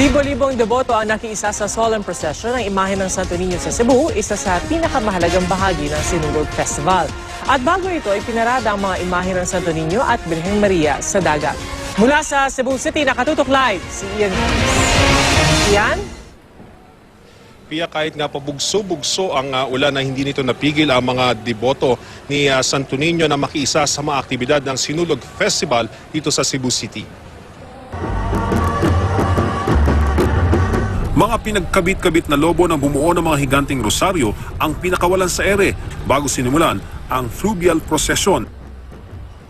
Libo-libong deboto ang nakiisa sa solemn procession ng imahe ng Santo Niño sa Cebu, isa sa pinakamahalagang bahagi ng Sinulog Festival. At bago ito, ipinarada ang mga imahe ng Santo Niño at Birheng Maria sa dagat. Mula sa Cebu City, nakatutok live si Ian. Ian? Pia kahit nga pabugso-bugso ang uh, ulan na hindi nito napigil ang mga deboto ni uh, Santo Niño na makiisa sa mga aktibidad ng Sinulog Festival dito sa Cebu City. Mga pinagkabit-kabit na lobo ng bumuo ng mga higanting rosaryo ang pinakawalan sa ere bago sinimulan ang fluvial procession.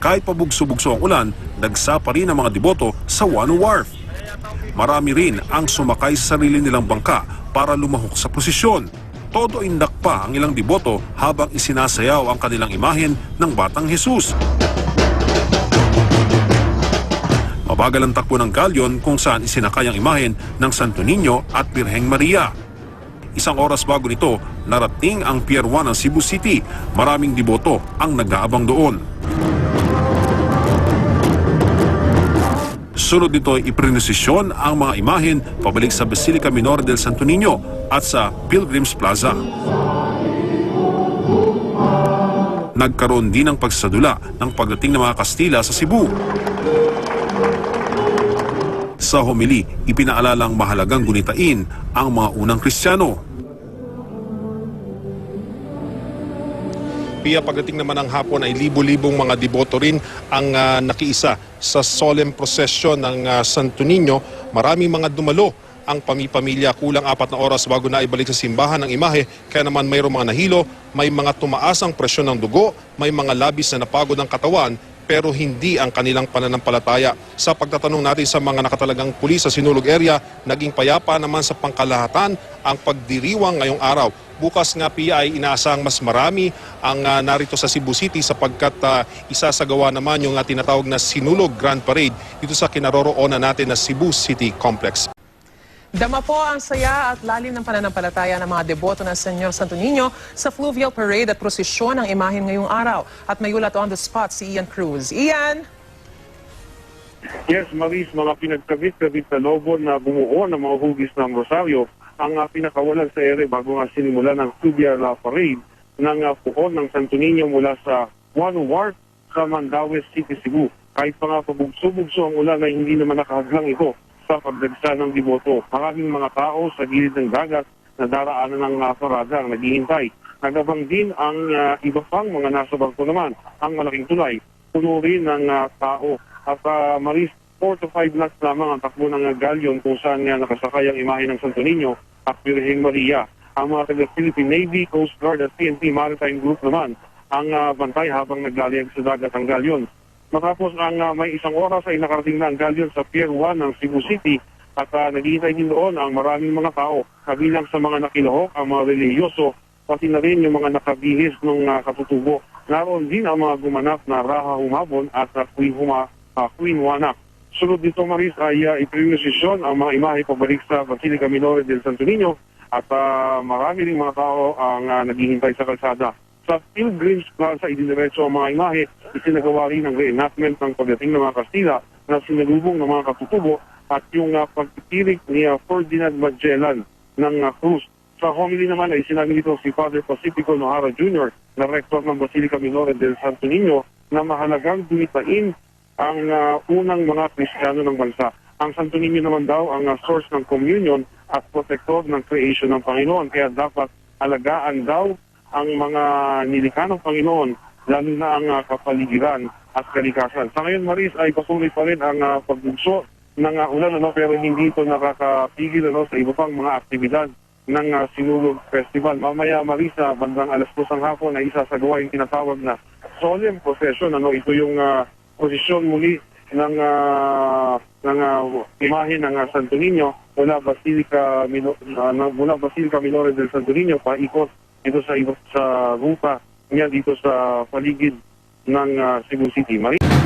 Kahit pabugso-bugso ang ulan, nagsa pa rin ang mga deboto sa Wano Wharf. Marami rin ang sumakay sa sarili nilang bangka para lumahok sa posisyon. Todo indak pa ang ilang deboto habang isinasayaw ang kanilang imahen ng Batang Jesus. Mabagal ang takbo ng galyon kung saan isinakay ang imahen ng Santo Niño at Birheng Maria. Isang oras bago nito, narating ang Pier 1 ng Cebu City. Maraming deboto ang nag-aabang doon. Sunod nito ay iprinosisyon ang mga imahen pabalik sa Basilica Minor del Santo Niño at sa Pilgrims Plaza. Nagkaroon din ng pagsadula ng pagdating ng mga Kastila sa Cebu. Sa homily, ipinaalalang mahalagang gunitain ang mga unang Kristiyano. Pia pagdating naman ng hapon ay libo-libong mga deboto rin ang uh, nakiisa sa solemn procession ng uh, Santo Niño. Maraming mga dumalo ang pamipamilya kulang apat na oras bago na ibalik sa simbahan ng imahe kaya naman mayroong mga nahilo, may mga tumaas ang presyon ng dugo, may mga labis na napagod ang katawan pero hindi ang kanilang pananampalataya. Sa pagtatanong natin sa mga nakatalagang pulis sa Sinulog area, naging payapa naman sa pangkalahatan ang pagdiriwang ngayong araw. Bukas nga PI ay inaasang mas marami ang uh, narito sa Cebu City sapagkat uh, isasagawa naman yung uh, tinatawag na Sinulog Grand Parade dito sa kinaroroonan natin na Cebu City Complex. Dama po ang saya at lalim ng pananampalataya ng mga deboto ng Senyor Santo Niño sa fluvial parade at prosesyon ng imahen ngayong araw. At may ulat on the spot si Ian Cruz. Ian? Yes, Maris, mga pinagkabit-kabit na lobo na bumuo ng mga hugis ng Rosario ang uh, pinakawalan sa ere bago nga sinimula ng fluvial uh, parade ng uh, puon ng Santo Niño mula sa One Wharf sa Mandaue City, Cebu. Kahit pa nga pabugso-bugso ang ulan na hindi naman nakahaglang ito sa pagdagsa ng deboto. Maraming mga tao sa gilid ng dagat na daraanan ng uh, parada ang naghihintay. Nagabang din ang uh, iba pang mga nasa bangko naman. Ang malaking tulay, puno rin ng uh, tao. At uh, maris 4 to 5 knots lamang ang takbo ng uh, galyon kung saan uh, nakasakay ang imahe ng Santo Niño at Virgen Maria. Ang mga taga-Philippine Navy, Coast Guard at PNP Maritime Group naman ang uh, bantay habang naglalayag sa dagat ang galyon. Matapos ang uh, may isang oras ay nakarating na ang galyon sa Pier 1 ng Cebu City at uh, naghihintay din doon ang maraming mga tao. Kabilang sa mga nakilohok, ang mga reliyoso, pati na rin yung mga nakabihis ng uh, katutubo. Naroon din ang mga gumanap na Raha Humabon at uh, Queen, Huma, uh, Queen Wanak. Sunod dito Maris ay uh, iprinosisyon ang mga imahe pabalik sa Basilica Minore del Santo Niño at uh, marami rin mga tao ang uh, naghihintay sa kalsada. Sa Pilgrims Plaza, idiniretso ang mga imahe, isinagawa rin ang reenactment ng pagdating ng mga Kastila na sinalubong ng mga katutubo at yung uh, pagtitirik ni uh, Ferdinand Magellan ng uh, Cruz. Sa homily naman ay sinabi nito si Father Pacifico Nohara Jr. na rektor ng Basilica Minore del Santo Niño na mahalagang dumitain ang uh, unang mga Kristiyano ng bansa. Ang Santo Niño naman daw ang uh, source ng communion at protector ng creation ng Panginoon. Kaya dapat alagaan daw ang mga nilikha ng Panginoon, lalo na ang uh, kapaligiran at kalikasan. Sa ngayon, Maris, ay patuloy pa rin ang uh, pagbugso ng uh, ulan, ano, pero hindi ito nakakapigil ano, sa iba pang mga aktibidad ng uh, Sinulog Festival. Mamaya, Maris, uh, bandang alas 2 ng hapon ay isasagawa yung tinatawag na solemn procession. Ano, ito yung uh, posisyon muli ng uh, ng uh, imahe ng uh, Santo Niño mula Basilica Minor, uh, mula Basilica Minore del Santo Niño paikot dito sa sa ruta niya dito sa paligid ng uh, Cebu City. Marie?